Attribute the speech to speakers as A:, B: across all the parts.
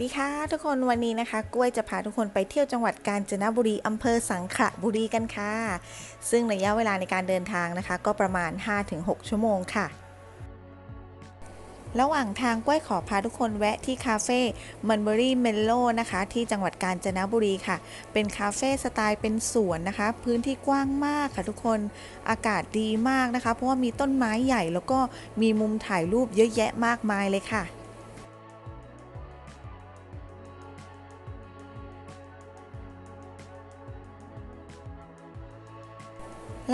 A: วัสดีค่ะทุกคนวันนี้นะคะกล้วยจะพาทุกคนไปเที่ยวจังหวัดกาญจนบุรีอำเภอสังขละบุรีกันค่ะ ซึ่งระยะเวลาในการเดินทางนะคะ ก็ประมาณ 5-6 ชั่วโมงค่ะ ระหว่างทางกล้วยขอพาทุกคนแวะที่คาเฟ่มันเบอรี่เมลโลนะคะที่จังหวัดกาญจนบุรีค่ะ เป็นคาเฟ่สไตล์เป็นสวนนะคะ พื้นที่กว้างมากค่ะทุกคนอากาศดีมากนะคะ เพราะว่ามีต้นไม้ใหญ่แล้วก็มีมุมถ่ายรูปเยอะแยะมากมายเลยค่ะ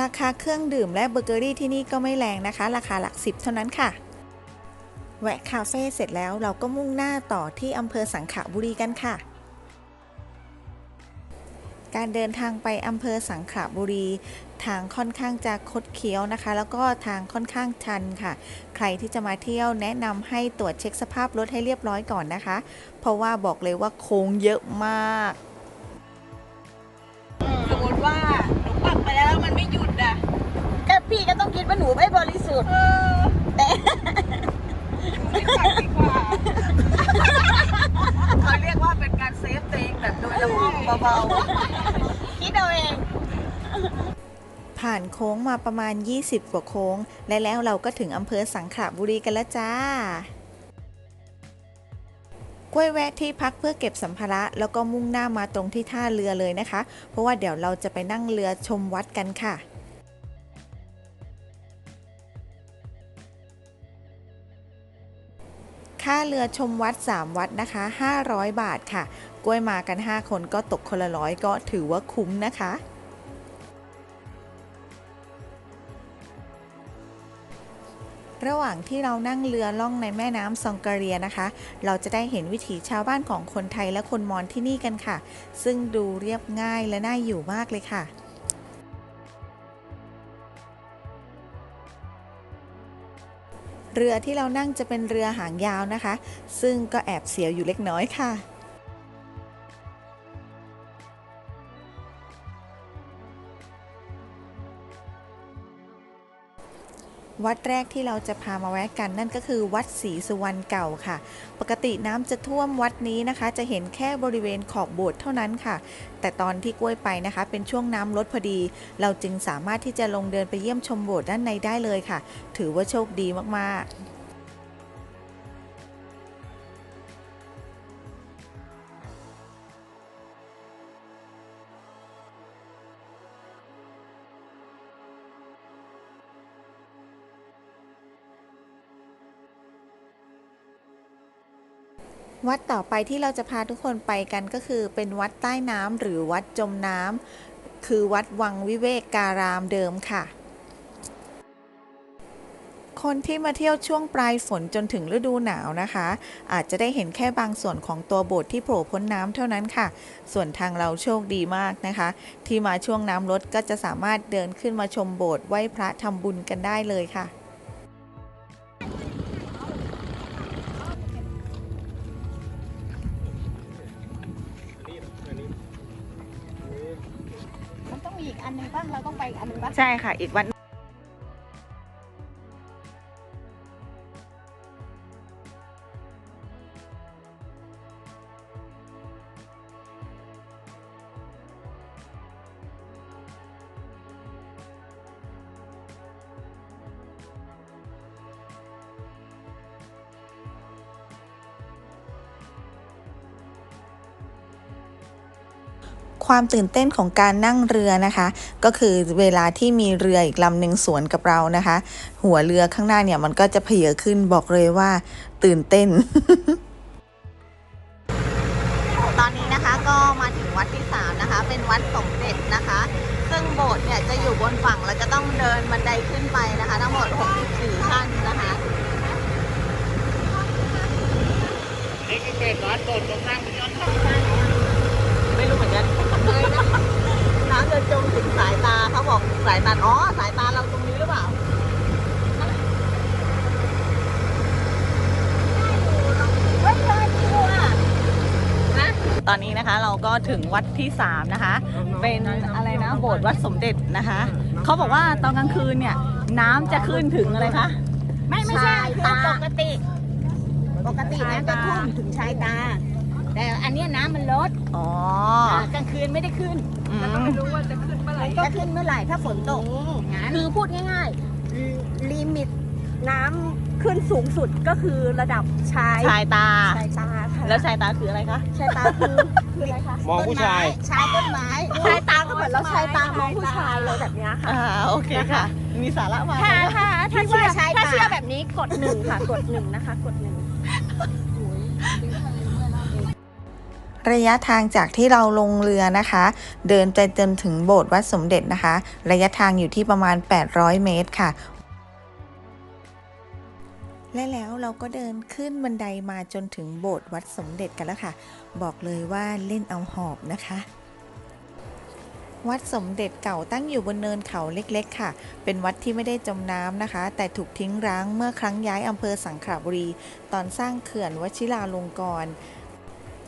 A: ราคาเครื่องดื่มและเบเกอรี่ที่นี่ก็ไม่แรงนะคะ ราคาหลักสิบเท่านั้นค่ะ แวะคาเฟ่เสร็จแล้วเราก็มุ่งหน้าต่อที่อำเภอสังขบุรีกันค่ะ การเดินทางไปอำเภอสังขบุรี ทางค่อนข้างจะคดเคี้ยวนะคะ แล้วก็ทางค่อนข้างชันค่ะ ใครที่จะมาเที่ยวแนะนำให้ตรวจเช็คสภาพรถให้เรียบร้อยก่อนนะคะ เพราะว่าบอกเลยว่าโค้งเยอะมาก
B: พี่ก็ต้องคิดว่าหนูไม่บริสุทธิ์
C: เออ
B: แต่
C: ไม่ปักดีกว่าเขาเรียกว่าเป็นการเซฟตัวเองแบบโดยละม่อมเบา
B: คิดเอาเอง
A: ผ่านโค้งมาประมาณ 20 กว่าโค้ง และแล้วเราก็ถึงอำเภอสังขละบุรีกันแล้วจ้ากล้วยแวะที่พักเพื่อเก็บสัมภาระ แล้วก็มุ่งหน้ามาตรงที่ท่าเรือเลยนะคะ เพราะว่าเดี๋ยวเราจะไปนั่งเรือชมวัดกันค่ะาเรือชมวัด 3 วัดนะคะ 500 บาทค่ะ กล้วยมากัน 5 คนก็ตกคนละร้อยก็ถือว่าคุ้มนะคะระหว่างที่เรานั่งเรือล่องในแม่น้ำซองกาเรียนะคะ เราจะได้เห็นวิถีชาวบ้านของคนไทยและคนมอญที่นี่กันค่ะ ซึ่งดูเรียบง่ายและน่าอยู่มากเลยค่ะ เรือที่เรานั่งจะเป็นเรือหางยาวนะคะ ซึ่งก็แอบเสียวอยู่เล็กน้อยค่ะ วัดแรกที่เราจะพามาแวะกันนั่นก็คือวัดศรีสุวรรณเก่าค่ะ ปกติน้ำจะท่วมวัดนี้นะคะ จะเห็นแค่บริเวณขอบโบสถ์เท่านั้นค่ะ แต่ตอนที่กล้วยไปนะคะ เป็นช่วงน้ำลดพอดี เราจึงสามารถที่จะลงเดินไปเยี่ยมชมโบสถ์ด้านในได้เลยค่ะ ถือว่าโชคดีมากๆ วัดต่อไปที่เราจะพาทุกคนไปกันก็คือเป็นวัดใต้น้ำหรือวัดจมน้ำคือวัดวังวิเวกการามเดิมค่ะ คนที่มาเที่ยวช่วงปลายฝนจนถึงฤดูหนาวนะคะ อาจจะได้เห็นแค่บางส่วนของตัวโบสถ์ที่โผล่พ้นน้ำเท่านั้นค่ะ ส่วนทางเราโชคดีมากนะคะ ที่มาช่วงน้ำลดก็จะสามารถเดินขึ้นมาชมโบสถ์ไหว้พระทำบุญกันได้เลยค่ะ ใช่ค่ะ อีกวัน ความตื่นเต้นของการนั่งเรือนะคะ ก็คือเวลาที่มีเรืออีกลำหนึ่งสวนกับเรานะคะ หัวเรือข้างหน้าเนี่ยมันก็จะเพเยอขึ้นบอกเลยว่า ตื่นเต้น
B: ตอนนี้นะคะก็มาถึงวัดที่3นะคะ เป็นวัดสมเด็จนะคะ ซึ่งโบสถ์เนี่ยจะอยู่บนฝั่งเราจะต้องเดินบันไดขึ้นไปนะคะ ทั้งหมด 64 ขั้นนะคะไม่รู้เหมือนกัน เลยนะน้ำจะจมถึงสายตาเขาบอกสายตาอ๋อสายตาเราตรงนี้หรือเปล่าตอนนี้นะคะเราก็ถึงวัดที่ 3 นะคะ เป็นอะไรนะโบสถ์วัดสมเด็จนะคะ เขาบอกว่าตอนกลางคืนเนี่ยน้ำจะขึ้นถึงอะไรคะไม่ไม่ใช่คือปกติ ปกติน้ำจะท่วมถึงชายตา
D: แต่อันเนี้ยน้ำมันลด
B: อ๋อา
D: กลางคืนไม่ได้ขึ้น
B: อืม
C: แล้วก็ไม่รู้ว่าจะขึ้นเมื่อไหร่
D: จะขึ้นเมื่อไหร่ถ้าฝนตกงั้น
E: คือพูดง่ายๆ ลิมิตน้ำขึ้นสูงสุดก็คือระดับชาย
B: ชายตา
E: ชายตาค่ะ
B: แล้วชายตาคืออะไรคะ
E: ชายตาคือคืออะไรคะ
F: มองผู้ชาย
D: ชายต้นไม้
E: ชายตาก็เหมือนเราชายตามองผู้ชายเลยแบบเนี้ยค่ะ
B: อ่า โอเคค่ะ มีสาระมาก
E: ถ้า
B: เลยนะ
E: ถ้าถ้าเชื่อ
D: ที่ว่าชาย
E: ถ้า
D: ป่า
E: เชื่อแบบนี้กดหนึ่งค่ะ กดหนึ่งนะคะ กดหนึ่ง
A: ระยะทางจากที่เราลงเรือนะคะ เดินไปจนถึงโบสถ์วัดสมเด็จนะคะ ระยะทางอยู่ที่ประมาณ 800 เมตรค่ะ และแล้วเราก็เดินขึ้นบันไดมาจนถึงโบสถ์วัดสมเด็จกันแล้วค่ะ บอกเลยว่าเล่นเอาหอบนะคะวัดสมเด็จเก่าตั้งอยู่บนเนินเขาเล็กๆ ค่ะ เป็นวัดที่ไม่ได้จมน้ำนะคะ แต่ถูกทิ้งร้างเมื่อครั้งย้ายอำเภอสังขละบุรี ตอนสร้างเขื่อนวชิราลงกรณ์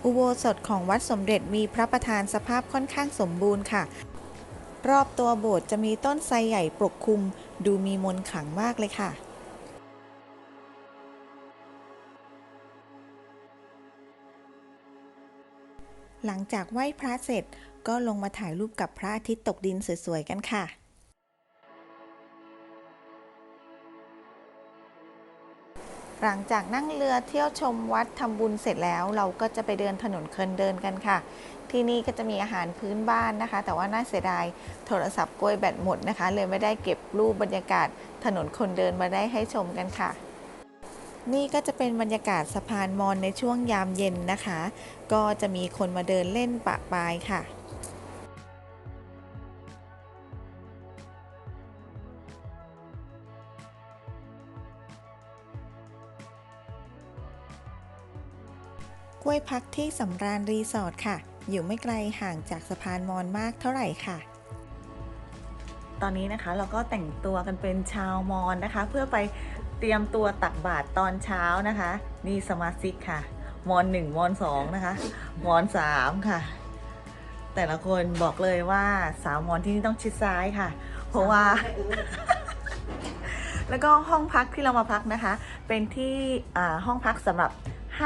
A: อุโบสถของวัดสมเด็จมีพระประธานสภาพค่อนข้างสมบูรณ์ค่ะ รอบตัวโบสถ์จะมีต้นไทรใหญ่ปกคลุม ดูมีมนต์ขลังมากเลยค่ะหลังจากไหว้พระเสร็จก็ลงมาถ่ายรูปกับพระอาทิตย์ตกดินสวยๆกันค่ะ หลังจากนั่งเรือเที่ยวชมวัดทำบุญเสร็จแล้ว เราก็จะไปเดินถนนคนเดินกันค่ะ ที่นี่ก็จะมีอาหารพื้นบ้านนะคะ แต่ว่าน่าเสียดายโทรศัพท์กล้วยแบตหมดนะคะ เลยไม่ได้เก็บรูปบรรยากาศถนนคนเดินมาได้ให้ชมกันค่ะ นี่ก็จะเป็นบรรยากาศสะพานมอญในช่วงยามเย็นนะคะ ก็จะมีคนมาเดินเล่นปะปายค่ะ กล้วยพักที่สำราญรีสอร์ทค่ะ อยู่ไม่ไกลห่างจากสะพานมอญมากเท่าไหร่ค่ะ ตอนนี้นะคะเราก็แต่งตัวกันเป็นชาวมอญนะคะ เพื่อไปเตรียมตัวตักบาตรตอนเช้านะคะ นี่สมาชิกค่ะ มอนหนึ่งมอนสองนะคะ มอนสามค่ะ แต่ละคนบอกเลยว่าสาวมอนที่นี่ต้องชิดซ้ายค่ะ เพราะว่าแล้วก็ห้องพักที่เรามาพักนะคะ เป็นที่อ่าห้องพักสำหรับ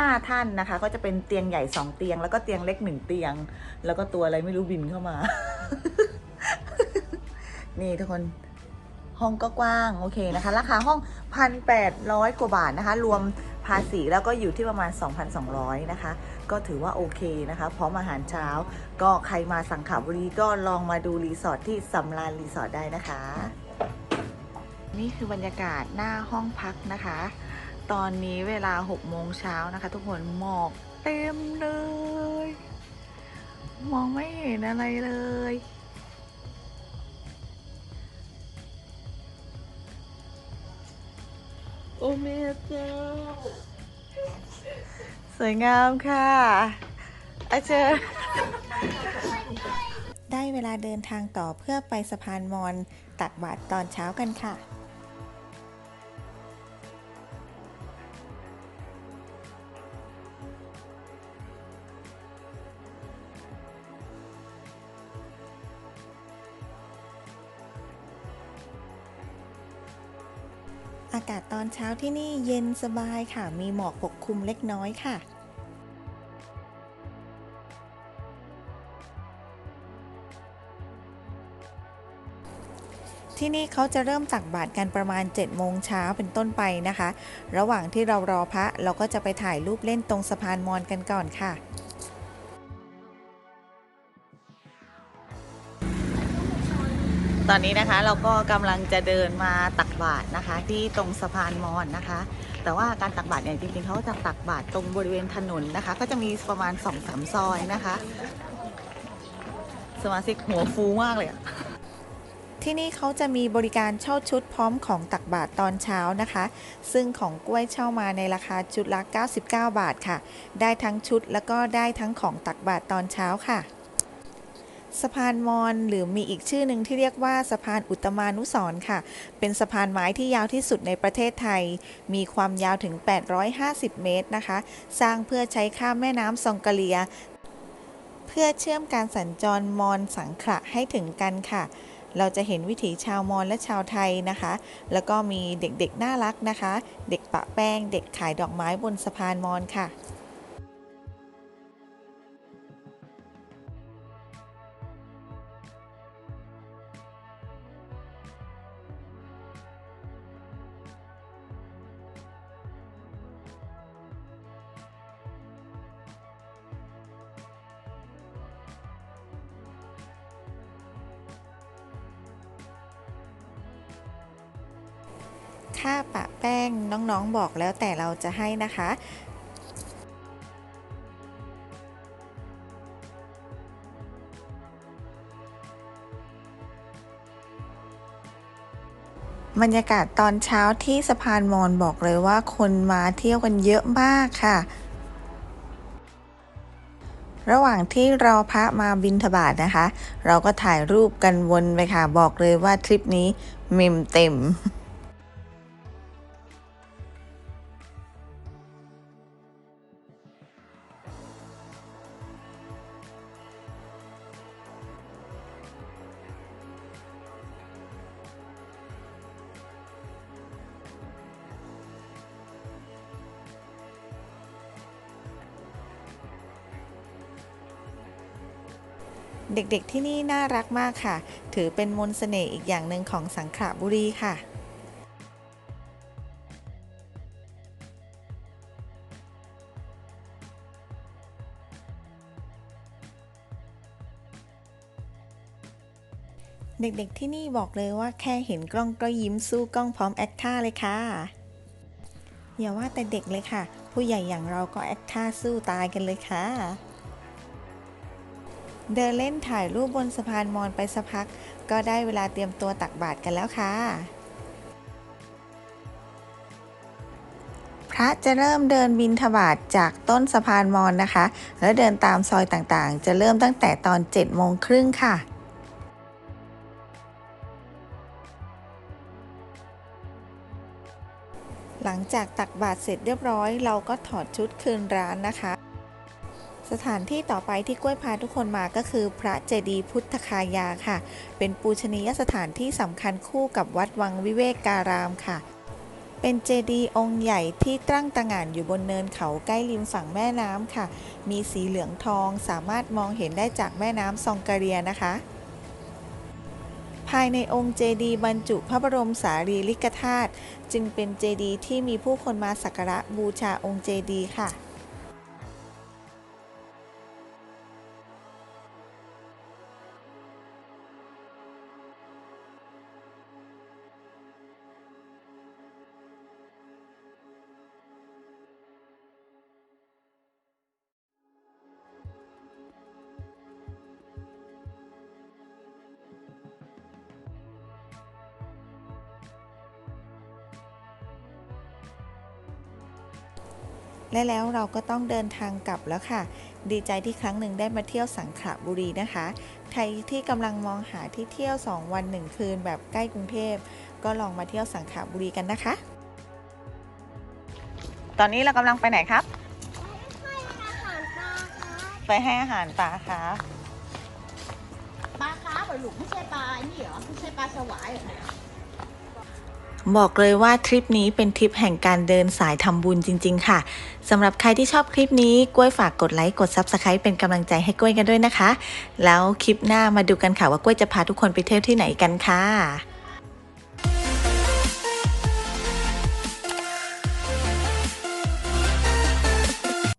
A: 5 ท่านนะคะ ก็จะเป็นเตียงใหญ่ 2 เตียง แล้วก็เตียงเล็ก 1 เตียง แล้วก็ตัวอะไรไม่รู้บินเข้ามา นี่ทุกคนห้องก็กว้างโอเคนะคะ ราคาห้อง 1,800 กว่าบาทนะคะ รวมภาษีแล้วก็อยู่ที่ประมาณ 2,200 นะคะ ก็ถือว่าโอเคนะคะ พร้อมอาหารเช้า ก็ใครมาสังขบุรีก็ลองมาดูรีสอร์ทที่สำราญรีสอร์ทได้นะคะ นี่คือบรรยากาศหน้าห้องพักนะคะ ตอนนี้เวลา6โมงเช้านะคะ ทุกคนหมอกเต็มเลย มองไม่เห็นอะไรเลย
E: โอ้แม่เจ้า
A: สวยงามค่ะอาเจารย์ได้เวลาเดินทางต่อเพื่อไปสะพานมอญตักบาตรตอนเช้ากันค่ะ อากาศตอนเช้าที่นี่เย็นสบายค่ะ มีหมอกปกคลุมเล็กน้อยค่ะ ที่นี่เขาจะเริ่มตักบาตรกันประมาณ 7 โมงเช้าเป็นต้นไปนะคะ ระหว่างที่เรารอพระเราก็จะไปถ่ายรูปเล่นตรงสะพานมอญกันก่อนค่ะ
B: ตอนนี้นะคะเราก็กำลังจะเดินมาตักบาตรนะคะ ที่ตรงสะพานมอญนะคะ แต่ว่าการตักบาตรเนี่ยจริงๆเขาจะตักบาตรตรงบริเวณถนนนะคะ ก็จะมีประมาณ2อสามซอยนะคะ สมาชิกหัวฟูมากเลย
A: ที่นี่เขาจะมีบริการเช่าชุดพร้อมของตักบาตรตอนเช้านะคะ ซึ่งของกล้วยเช่ามาในราคาชุดละ 99 บาทค่ะ ได้ทั้งชุดแล้วก็ได้ทั้งของตักบาตรตอนเช้าค่ะ สะพานมอญหรือมีอีกชื่อหนึ่งที่เรียกว่าสะพานอุตมานุสร์ค่ะ เป็นสะพานไม้ที่ยาวที่สุดในประเทศไทย มีความยาวถึง 850 เมตรนะคะ สร้างเพื่อใช้ข้ามแม่น้ำซองกะเลีย เพื่อเชื่อมการสัญจรมอญสังขละให้ถึงกันค่ะเราจะเห็นวิถีชาวมอญและชาวไทยนะคะ แล้วก็มีเด็กๆ น่ารักนะคะ เด็กปะแป้ง เด็กขายดอกไม้บนสะพานมอญค่ะ ปะแป้งน้องๆบอกแล้วแต่เราจะให้นะคะบรรยากาศตอนเช้าที่สะพานมอนบอกเลยว่าคนมาเที่ยวกันเยอะมากค่ะ ระหว่างที่รอพระมาบินทบาทนะคะ เราก็ถ่ายรูปกันวนไปค่ะ บอกเลยว่าทริปนี้เมมเต็ม เด็กๆที่นี่น่ารักมากค่ะ ถือเป็นมนต์เสน่ห์อีกอย่างหนึ่งของสังขละบุรีค่ะเด็กๆที่นี่บอกเลยว่าแค่เห็นกล้องก็ยิ้มสู้กล้องพร้อมแอคท่าเลยค่ะ อย่าว่าแต่เด็กเลยค่ะ ผู้ใหญ่อย่างเราก็แอคท่าสู้ตายกันเลยค่ะ เดินเล่นถ่ายรูปบนสะพานมอนไปสักพัก ก็ได้เวลาเตรียมตัวตักบาตรกันแล้วค่ะ พระจะเริ่มเดินบินทบาทจากต้นสะพานมอนนะคะ แล้วเดินตามซอยต่างๆ จะเริ่มตั้งแต่ตอน7โมงครึ่งค่ะหลังจากตักบาตรเสร็จเรียบร้อย เราก็ถอดชุดคืนร้านนะคะ สถานที่ต่อไปที่กล้วยพาทุกคนมาก็คือพระเจดีย์พุทธคายาค่ะ เป็นปูชนียสถานที่สำคัญคู่กับวัดวังวิเวกการามค่ะ เป็นเจดีย์องค์ใหญ่ที่ตั้งตระหง่านอยู่บนเนินเขาใกล้ริมฝั่งแม่น้ำค่ะ มีสีเหลืองทองสามารถมองเห็นได้จากแม่น้ำซองกะเรียนะคะ ภายในองค์เจดีย์บรรจุพระบรมสารีริกธาตุจึงเป็นเจดีย์ที่มีผู้คนมาสักการะบูชาองค์เจดีย์ค่ะ และแล้วเราก็ต้องเดินทางกลับแล้วค่ะ ดีใจที่ครั้งหนึ่งได้มาเที่ยวสังขละบุรีนะคะ ใครที่กำลังมองหาที่เที่ยว 2 วัน 1 คืนแบบใกล้กรุงเทพ ก็ลองมาเที่ยวสังขละบุรีกันนะคะ
B: ตอนนี้เรากำลังไปไหนครับ ไปให้อาหารปลาครับ
D: ปลาคาร์ฟเหรอลูกไม่ใช่ปลาไอ้นี่เหรอไม่ใช่ปลาสวายเหรอ
A: บอกเลยว่าทริปนี้เป็นทริปแห่งการเดินสายทำบุญจริง ๆ ค่ะสำหรับใครที่ชอบคลิปนี้กล้วยฝากกดไลค์กด Subscribe เป็นกำลังใจให้กล้วยกันด้วยนะคะ แล้วคลิปหน้ามาดูกันค่ะว่ากล้วยจะพาทุกคนไปเที่ยวที่ไหนกันค่ะ